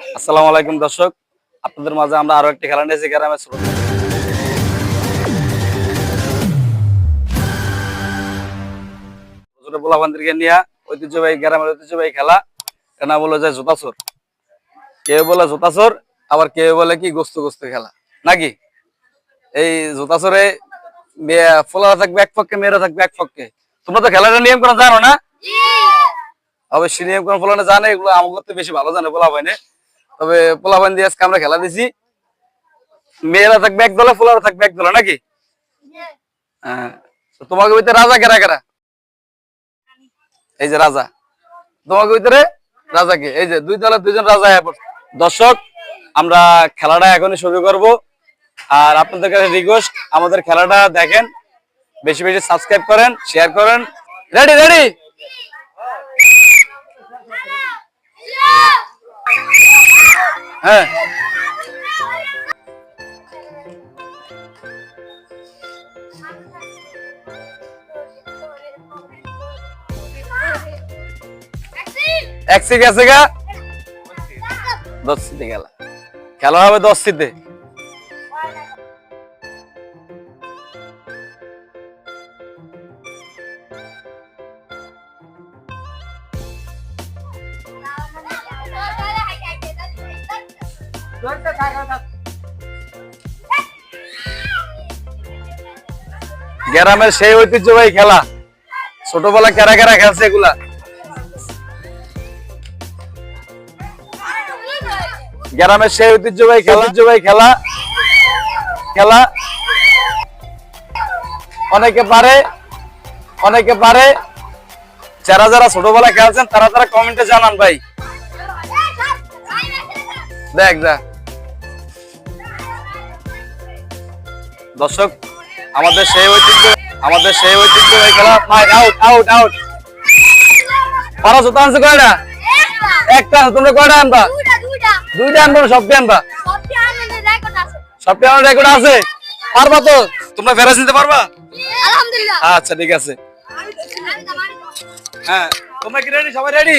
আসসালামু আলাইকুম দর্শক। আপনাদের মাঝে আমরা আরও একটি খেলা নিয়েছি ছোট পোলাপানদেরকে নিয়ে ঐতিহ্যবাহী গ্রামের ঐতিহ্যবাহী খেলা। এর বলে যায় জোতাচোর কেউ বলে জোতাচোর আবার কেউ বলে কি গোস্ত গোস্ত খেলা। নাকি? এই জোতাচোরে ফোলারা থাকবে এক পক্ষে মেয়েরা থাকবে এক পক্ষে। তোমরা তো খেলাটার নিয়ম করে জানো না? অবশ্যই নিয়ম কোন ফলানো জানে এগুলো আমার করতে বেশি ভালো জানে পোলাপাইনে তবে পোলাপাইন দিয়ে আজকে আমরা খেলা দিছি। মেয়েরা থাকবে এক দলে পোলারা থাকবে এক দলে, নাকি? হ্যাঁ তোমাকে ভিতরে রাজা কেরা কেরা? এই যে রাজা। তোমাকে ভিতরে রাজা কে? এই যে দুই দলে দুইজন রাজা দর্শক, আমরা খেলাটা এখনই শুরু করব। আর আপনাদের কাছে রিকোয়েস্ট আমাদের খেলাটা দেখেন। বেশি বেশি সাবস্ক্রাইব করেন শেয়ার করেন। রেডি রেডি হ্যাঁ। এক সিট গেছে গা। দশ সিটে খেলা খেলা হবে দশ সিটে গ্রামের সেই ঐতিহ্যবাহী খেলা। ছোটবেলা কেরা কেরা খেলছে এগুলা? গ্রামের সেই ঐতিহ্যবাহী খেলা? ঐতিহ্যবাহী খেলা। খেলা। অনেকে পারে অনেকে পারে। যারা যারা ছোটবেলা খেলছেন তারা তারা কমেন্টে জানান ভাই। দেখ দেখ। দর্শক আমাদের সেই ঐতিহ্য আমাদের সেই ঐতিহ্যবাহী খেলা। আউট আউট আউট পারা জোতা আনছে কয়টা? একটা তোমরা কয়টা আনবা? দুইটা আনবা সবটি আনবা? সবটি আমার রেকর্ড আছে? পারবা তো? তোমরা ফেরাস নিতে পারবা? আলহামদুলিল্লাহ। আচ্ছা ঠিক আছে। হ্যাঁ তোমরা কি রেডি সবাই রেডি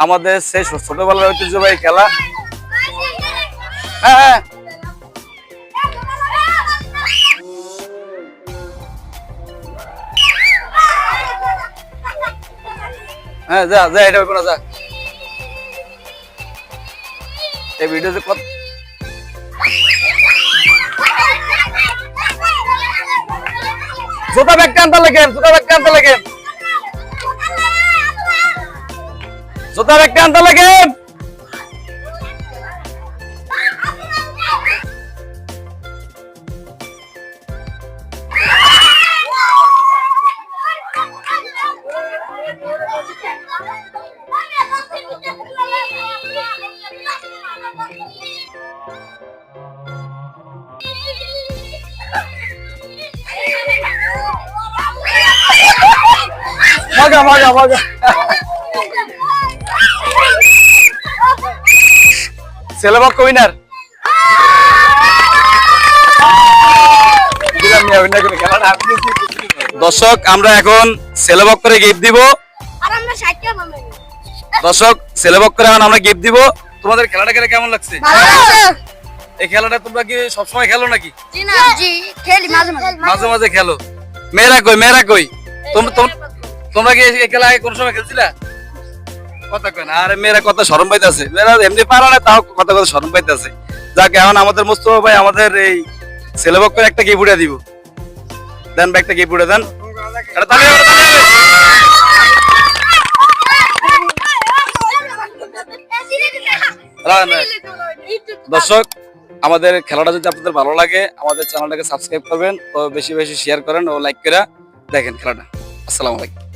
আমাদের সেই ছোটবেলার ঐতিহ্যবাহী খেলা। হ্যাঁ হ্যাঁ। হ্যাঁ যা যা, এটা কোনো যা। এই ভিডিওতে কত জোতা ব্যাগ টানতে লাগেন জোতা ব্যাগ টানতে লাগেন জোতা ব্যাগ টানতে লাগেন মজা মজা মজা উইনার দর্শক আমরা এখন ছেলেবাক করে গিফট দিব। দর্শক ছেলেবক করে এখন আমরা গিফট দিব। তোমাদের খেলাটা খেলে কেমন লাগছে? এই খেলাটা তোমরা কি সবসময় খেলো নাকি? খেলি মাঝে মাঝে। খেলো। মেয়েরা কই মেয়েরা কই? তোমরা তোমরা কি এই খেলা আগে কোন সময় খেলছিলা? কয় মেয়েরা কত শরম পাইতেছে। এমনি পারা না তাও কথা কথা শরম এখন আমাদের মুস্তফা ভাই আমাদের এই ছেলেবক করে একটা গিফট দিব। দেন একটা গিফট দেন। দর্শক, আমাদের খেলাটা যদি আপনাদের ভালো লাগে, আমাদের চ্যানেলটাকে সাবস্ক্রাইব করবেন ও বেশি বেশি শেয়ার করেন ও লাইক করে দেখেন খেলাটা। আসসালামু আলাইকুম।